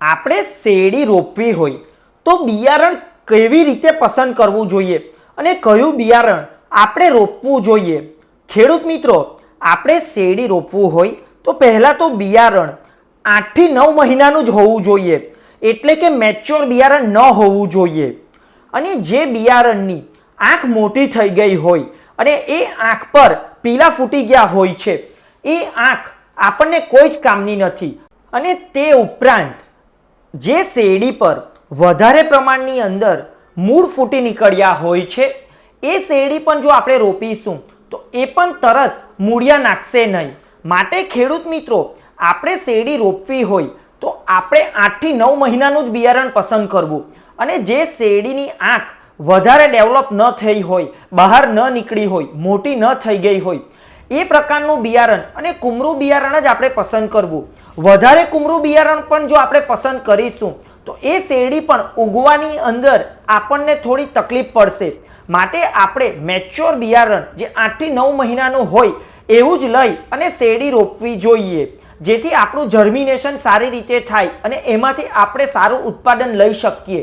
આપણે શેરડી રોપવી હોય તો બિયારણ કેવી રીતે પસંદ કરવું જોઈએ? અને કયું બિયારણ આપણે રોપવું જોઈએ? ખેડૂત મિત્રો, આપણે શેરડી રોપવું હોય તો પહેલાં તો બિયારણ આઠથી નવ મહિનાનું જ હોવું જોઈએ. એટલે કે મેચ્યોર બિયારણ ન હોવું જોઈએ. અને જે બિયારણની આંખ મોટી થઈ ગઈ હોય અને એ આંખ પર પીલા ફૂટી ગયા હોય છે, એ આંખ આપણને કોઈ જ કામની નથી. અને તે ઉપરાંત જે શેરડી પર વધારે પ્રમાણની અંદર મૂળ ફૂટી નીકળ્યા હોય છે, એ શેરડી પણ જો આપણે રોપીશું, તો એ પણ તરત મૂળિયા નાખશે નહીં. માટે ખેડૂત મિત્રો, આપણે શેરડી રોપવી હોય, તો આપણે આઠથી નવ મહિનાનું જ બિયારણ પસંદ કરવું. અને જે શેરડીની આંખ વધારે ડેવલપ ન થઈ હોય, બહાર ન નીકળી હોય, મોટી ન થઈ ગઈ હોય એ પ્રકારનું બિયારણ અને કુમરું બિયારણ જ આપણે પસંદ કરવું. વધારે કુમરું બિયારણ પણ જો આપણે પસંદ કરીશું, તો એ શેરડી પણ ઉગવાની અંદર આપણને થોડી તકલીફ પડશે. માટે આપણે મેચ્યોર બિયારણ, જે આઠથી નવ મહિનાનું હોય, એવું જ લઈ અને શેરડી રોપવી જોઈએ. જેથી આપણું જર્મિનેશન સારી રીતે થાય અને એમાંથી આપણે સારું ઉત્પાદન લઈ શકીએ.